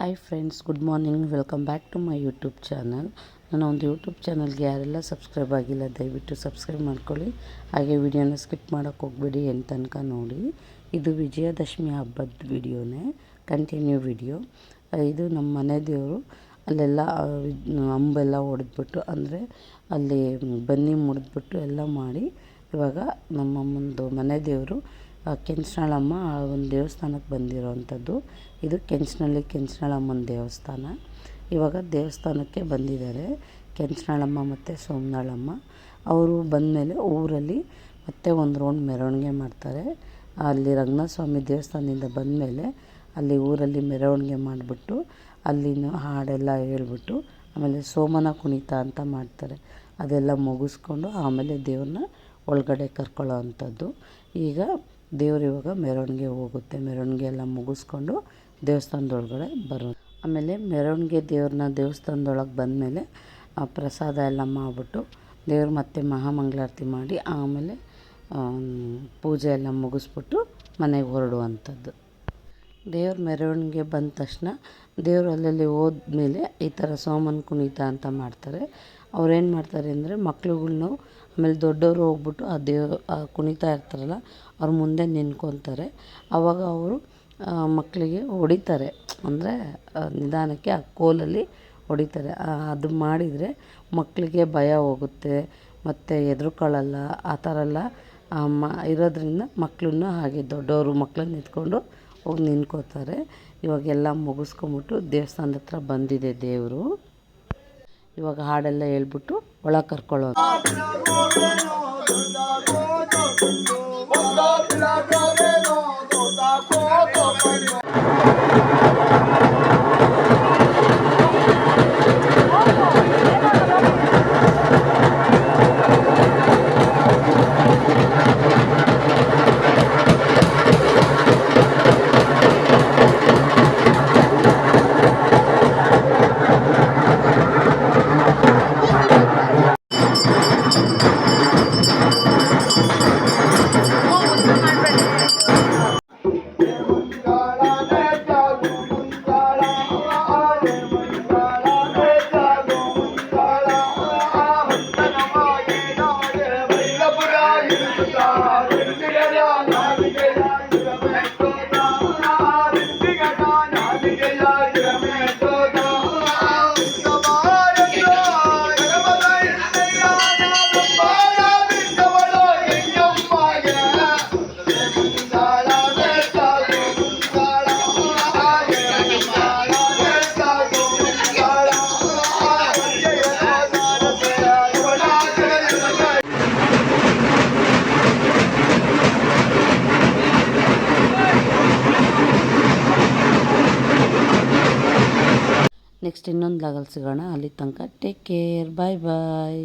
Hi friends good morning welcome back to my YouTube channel ನನ್ನ ಒಂದು YouTube ಚಾನಲ್ಗೆ ಯಾರೆಲ್ಲ ಸಬ್ಸ್ಕ್ರೈಬ್ ಆಗಿಲ್ಲ, ದಯವಿಟ್ಟು ಸಬ್ಸ್ಕ್ರೈಬ್ ಮಾಡ್ಕೊಳ್ಳಿ. ಹಾಗೆ ವಿಡಿಯೋನ ಸ್ಕಿಪ್ ಮಾಡೋಕ್ಕೆ ಹೋಗ್ಬೇಡಿ ಎಂತ ತನಕ ನೋಡಿ. ಇದು ವಿಜಯದಶಮಿ ಹಬ್ಬದ ವಿಡಿಯೋನೇ ಕಂಟಿನ್ಯೂ ವಿಡಿಯೋ ಇದು ನಮ್ಮ ಮನೆ ದೇವರು. ಅಲ್ಲೆಲ್ಲ ಅಂಬೆಲ್ಲ ಹೊಡೆದ್ಬಿಟ್ಟು, ಅಂದರೆ ಅಲ್ಲಿ ಬನ್ನಿ ಮುಡಿದ್ಬಿಟ್ಟು ಎಲ್ಲ ಮಾಡಿ ಇವಾಗ ನಮ್ಮಮ್ಮಂದು ಮನೆ ದೇವರು ಕೆಂಚನಾಳಮ್ಮ ಆ ಒಂದು ದೇವಸ್ಥಾನಕ್ಕೆ ಬಂದಿರೋವಂಥದ್ದು. ಇದು ಕೆಂಚನಹಳ್ಳಿ ಕೆಂಚನಾಳಮ್ಮನ ದೇವಸ್ಥಾನ. ಇವಾಗ ದೇವಸ್ಥಾನಕ್ಕೆ ಬಂದಿದ್ದಾರೆ ಕೆಂಚನಾಳಮ್ಮ ಮತ್ತು ಸೋಮನಾಳಮ್ಮ. ಅವರು ಬಂದಮೇಲೆ ಊರಲ್ಲಿ ಮತ್ತೆ ಒಂದು ರೌಂಡ್ ಮೆರವಣಿಗೆ ಮಾಡ್ತಾರೆ. ಅಲ್ಲಿ ರಂಗನಾಥ ಸ್ವಾಮಿ ದೇವಸ್ಥಾನದಿಂದ ಬಂದಮೇಲೆ ಅಲ್ಲಿ ಊರಲ್ಲಿ ಮೆರವಣಿಗೆ ಮಾಡಿಬಿಟ್ಟು ಅಲ್ಲಿನ ಹಾಡೆಲ್ಲ ಹೇಳ್ಬಿಟ್ಟು ಆಮೇಲೆ ಸೋಮನ ಕುಣಿತ ಅಂತ ಮಾಡ್ತಾರೆ. ಅದೆಲ್ಲ ಮುಗಿಸ್ಕೊಂಡು ಆಮೇಲೆ ದೇವ್ರನ್ನ ಒಳಗಡೆ ಕರ್ಕೊಳ್ಳೋ ಅಂಥದ್ದು ಈಗ ದೇವ್ರು ಇವಾಗ ಮೆರವಣಿಗೆ ಹೋಗುತ್ತೆ. ಮೆರವಣಿಗೆ ಎಲ್ಲ ಮುಗಿಸ್ಕೊಂಡು ದೇವಸ್ಥಾನದೊಳಗಡೆ ಬರೋದು. ಆಮೇಲೆ ಮೆರವಣಿಗೆ ದೇವ್ರನ್ನ ದೇವಸ್ಥಾನದೊಳಗೆ ಬಂದಮೇಲೆ ಪ್ರಸಾದ ಎಲ್ಲ ಮಾಡಿಬಿಟ್ಟು ದೇವ್ರು ಮತ್ತೆ ಮಹಾಮಂಗಳಾರತಿ ಮಾಡಿ ಆಮೇಲೆ ಪೂಜೆ ಎಲ್ಲ ಮುಗಿಸ್ಬಿಟ್ಟು ಮನೆಗೆ ಹೊರಡುವಂಥದ್ದು. ದೇವ್ರ ಮೆರವಣಿಗೆ ಬಂದ ತಕ್ಷಣ ದೇವ್ರು ಅಲ್ಲಲ್ಲಿ ಹೋದ್ಮೇಲೆ ಈ ಥರ ಸೋಮನ್ ಕುಣಿತ ಅಂತ ಮಾಡ್ತಾರೆ. ಅವ್ರೇನು ಮಾಡ್ತಾರೆ ಅಂದರೆ ಮಕ್ಳುಗಳ್ನು ಆಮೇಲೆ ದೊಡ್ಡವರು ಹೋಗ್ಬಿಟ್ಟು ಆ ದೇವ್ರು ಕುಣಿತಾ ಇರ್ತಾರಲ್ಲ, ಅವ್ರ ಮುಂದೆ ನಿಂತ್ಕೊತಾರೆ. ಆವಾಗ ಅವರು ಮಕ್ಕಳಿಗೆ ಹೊಡಿತಾರೆ. ಅಂದರೆ ನಿಧಾನಕ್ಕೆ ಆ ಕೋಲಲ್ಲಿ ಹೊಡಿತಾರೆ. ಅದು ಮಾಡಿದರೆ ಮಕ್ಕಳಿಗೆ ಭಯ ಹೋಗುತ್ತೆ, ಮತ್ತು ಹೆದ್ರುಕೊಳ್ಳಲ್ಲ, ಆ ಥರ ಎಲ್ಲ ಮ, ಇರೋದ್ರಿಂದ ಮಕ್ಕಳನ್ನ ಹಾಗೆ ದೊಡ್ಡವರು ಮಕ್ಕಳನ್ನ ಎತ್ಕೊಂಡು ಹೋಗಿ ನಿಂತ್ಕೋತಾರೆ. ಇವಾಗೆಲ್ಲ ಮುಗಿಸ್ಕೊಂಬಿಟ್ಟು ದೇವಸ್ಥಾನದ ಹತ್ರ ಬಂದಿದೆ ದೇವರು. ಇವಾಗ ಹಾಡೆಲ್ಲ ಹೇಳ್ಬಿಟ್ಟು ಒಳಗೆ ಕರ್ಕೊಳ್ಳೋದು ನೆಕ್ಸ್ಟ್ ಇನ್ನೊಂದು ಲಾಗಲ್ಲಿ ಸಿಗೋಣ. ಅಲ್ಲಿ ತನಕ ಟೇಕ್ ಕೇರ್ ಬಾಯ್ ಬಾಯ್